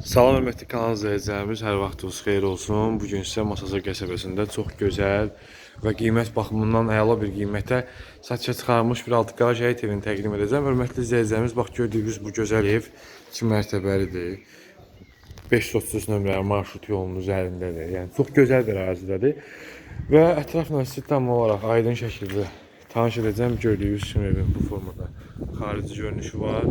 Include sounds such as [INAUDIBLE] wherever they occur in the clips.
Salam hörmətli kanal izləyicilərimiz, hər vaxtınız xeyir olsun. Bu gün sizə Masazır qəsəbəsində çox gözəl və qiymət baxımından əla bir qiymətə satışa çıxarılmış bir altı qaraj həyət evini təqdim edəcəm. Hörmətli izləyicilərimiz, bax gördüyünüz bu gözəl ev 2 mərtəbəlidir. 530 nömrəli marşrut yolunun üzərindədir. Yəni çox gözəl bir ərazidədir. Və ətrafla sizi tam olaraq aydın şəkildə tanış edəcəm. Gördüyünüz kimi evin bu formada xarici görünüşü var.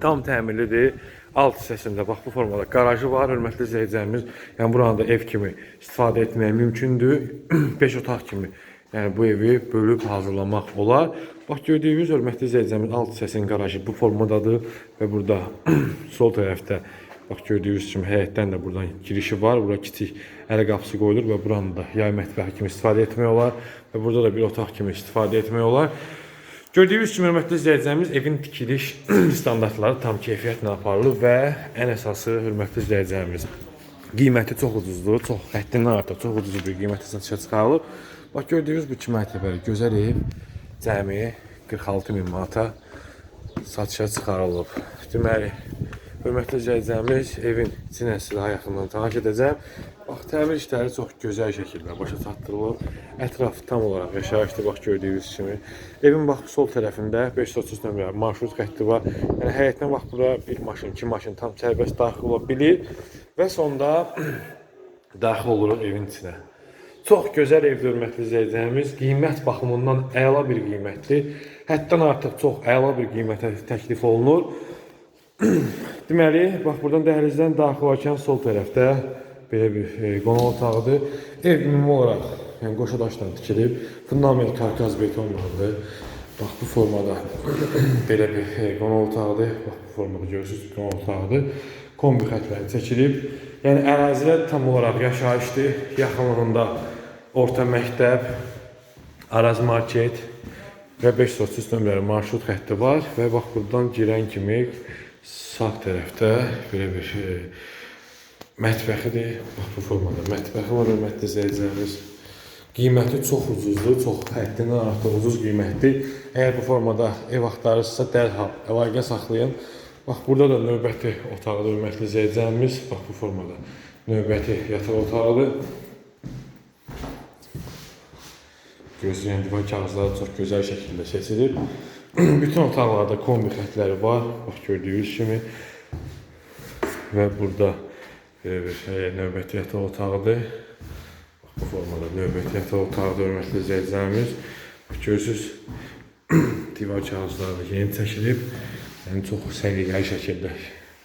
Tam təmirlidir. Alt hissəsində bax bu formada qarajı var. Hörmətli izləyicilərimiz, yəni buranı da ev kimi istifadə etmək mümkündür. [CLEARS THROAT] 5 otaq kimi yəni bu evi bölüb hazırlamaq olar. Bax gördüyünüz hörmətli izləyicilərimiz alt hissəsinin qarajı bu formadadır və burada [CLEARS THROAT] sol tərəfdə bax gördüyünüz kimi həyətdən də buradan girişi var. Bura kiçik ələ qapısı qoyulur və buranı da yay mətbəxi kimi istifadə etmək olar və burada da bir otaq kimi istifadə etmək olar. Gördüyünüz kimi hörmətli izləyicilərimiz evin tikiliş [CLEARS THROAT] standartları tam keyfiyyətlə aparılıb və ən əsası hörmətli izləyicilərimiz qiyməti çox ucuzdur, çox həddindən artıq çox ucuz bir qiymətə satışa çıxarılıb. Bax gördüyünüz bu iki mərtəbəli gözəl ev cəmi 46 min manata satışa çıxarılıb. Deməli, hörmətli izləyicilərimiz evin içinə sizə daha yaxından tanış edəcəm. Bax təmir işləri çox gözəl şəkildə başa çatdırılıb. Ətraf tam olaraq yaşayışlı bax gördüyünüz kimi. Evin bax sol tərəfində 530 nömrəli marşrut xətti var. Yəni həyətdən bax bura bir maşın, iki maşın tam sərbəst daxil ola bilir və sonda [CLEARS THROAT] daxil oluruq evin içinə. Çox gözəl evdir hörmətli izləyicilərimiz. Qiymət baxımından əla bir qiymətdir. Həddən artıq çox əla bir qiymətə təklif olunur. [CLEARS THROAT] Deməli, bax buradan dəhlizdən daxil olarkən sol tərəfdə belə bir e, qonaq otağıdır. Ev ümumi olaraq yəni qoşa daşdan tikilib, fundament karkaz betonlandı. Bax bu formada [CLEARS THROAT] belə bir e, qonaq otağıdır. Bax bu formada görürsüz qonaq otağıdır. Kombi xətləri çəkilib. Yəni ərazilər tam olaraq yaşayışdır. Yaxınlığında orta məktəb, Araz market və 530 nömrəli marşrut xətti var və bax buradan girən kimi sağ tərəfdə belə bir e, mətbəxidir. Bax bu formada mətbəxi var hörmətli izləyicilərimiz. Qiyməti çox ucuzdur, çox həddindən artıq ucuz qiymətdir. Əgər bu formada ev axtarırsınızsa dərhal əlaqə saxlayın. Bax burada da növbəti otaqdır hörmətli izləyicilərimiz. Bax bu formada növbəti yataq otağıdır. Gözləyən divar kağızları çox gözəl şəkildə seçilib. [CLEARS THROAT] Bütün otaqlarda kombi xətləri var. Bax gördüyünüz kimi. Və burada e, növbəti yataq otağıdır. Bax bu formada növbəti yataq otağıdır hörmətli izləyicilərimiz. Görürsüz [CLEARS THROAT] divar kağızları yeni çəkilib. Yəni çox səliqəli şəkildə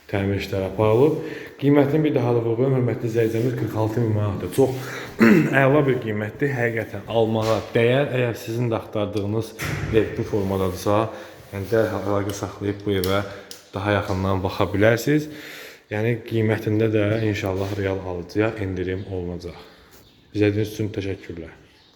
təmir işləri aparılıb. Qiymətini bir daha da vurğulayım, hörmətli izləyicilərimiz 46 min manatdır. Çox [CLEARS THROAT] əla bir qiymətdir. Həqiqətən almağa dəyər. Əgər sizin də axtardığınız bu formadadırsa, yəni dərhal əlaqə saxlayıb bu evə daha yaxından baxa bilərsiniz. Yəni qiymətində də inşallah real alıcıya endirim olunacaq. İzlədiyiniz üçün təşəkkürlər.